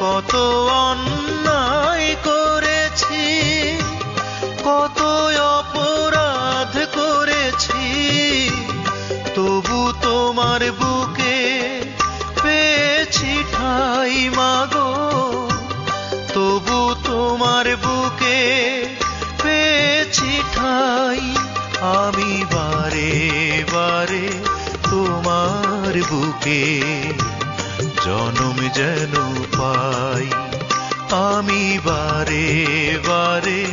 কত অন্যায় করেছি, কত অপরাধ করেছি, তবু তোমার বুকে পেয়েছি ঠাই মাগো, তবু তোমার বুকে পেয়েছি ঠাই। আমি বারে বারে তোমার বুকে জনম যেন পাই। আমি বারে বারে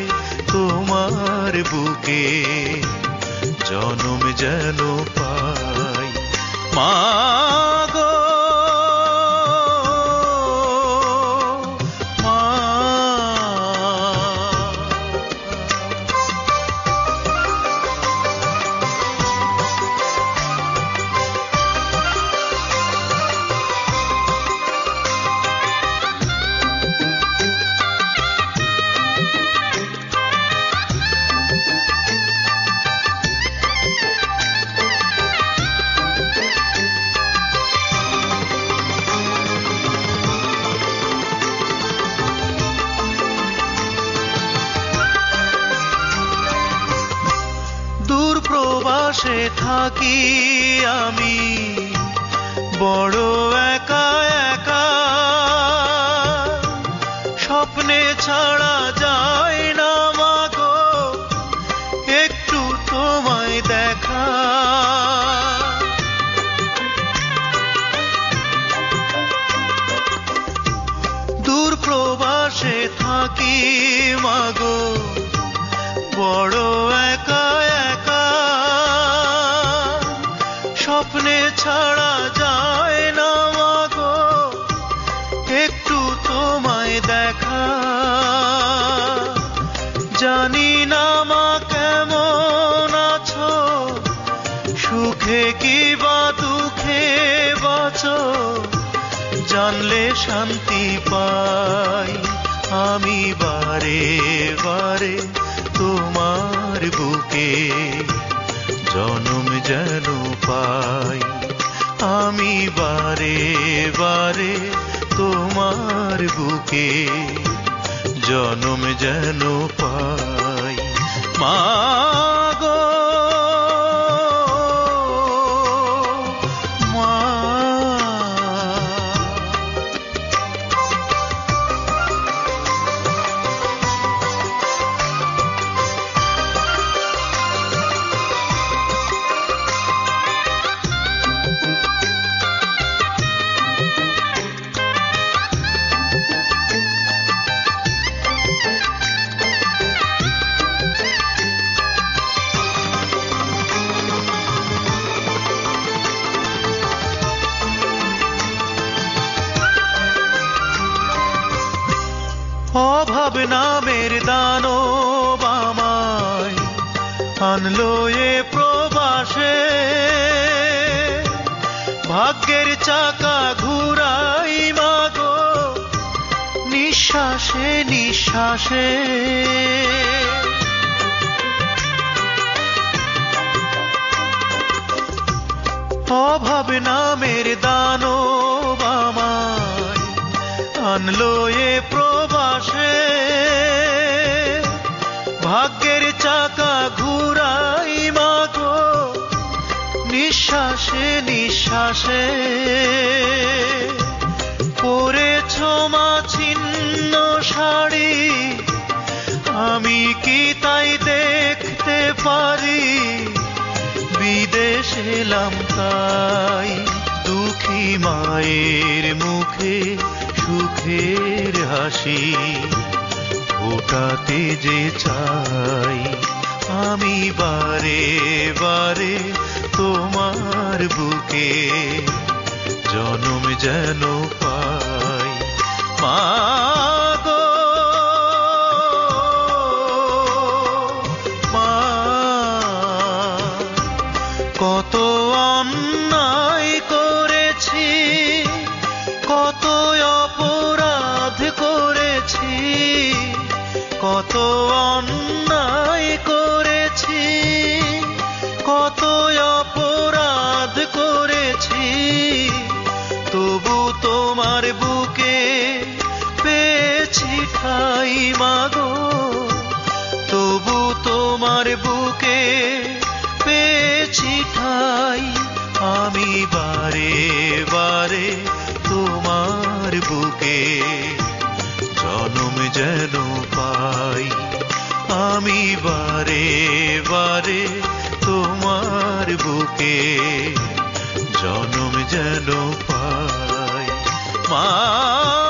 তোমার বুকে জনম যেন পাই। মা থাকি আমি। বড় একা একা। স্বপ্নে ছাড়া যায় না মাগো। একটু তোমায় দেখা। দূর প্রবাসে থাকি মাগো। বড় ছাড়া যায় না মাগো। একটু তোমায় দেখা। জানি না মা কেমন আছো। সুখে কি বা দুঃখে বাঁচো। জানলে শান্তি পাই। আমি বারে বারে তোমার বুকে জনম যেন পাই। বারে বারে তোমার বুকে জনম যেন পাই। মা অভাব নামের দানো বামায় আনলো এ প্রবাসে। ভাগ্যের চাকা ঘুরাই মাগো, নিঃশ্বাসে নিঃশ্বাসে। অভাব নামের দানো বামায় আনলো এ প্রবাসে ভাগ্যের চাকা ঘুরাই মাগো, নিঃশ্বাসে নিঃশ্বাসে। পরেছ মা ছিন্ন শাড়ি, আমি কি তাই দেখতে পারি? বিদেশ এলাম তাই, দুঃখী মায়ের মুখে। সুখের হাসি ওটাতে যে চাই, আমি বারে বারে তোমার বুকে জনম যেন পাই। মা, কত অন্যায় করেছি, কত কত অন্যায় করেছি, কত অপরাধ করেছি, তবু তোমার বুকে পেয়েছি ঠাই মাগো। তবু তোমার বুকে পেয়েছি ঠাই, আমি বারে বারে আমি বারে বারে তোমার বুকে জনম যেন পাই। মা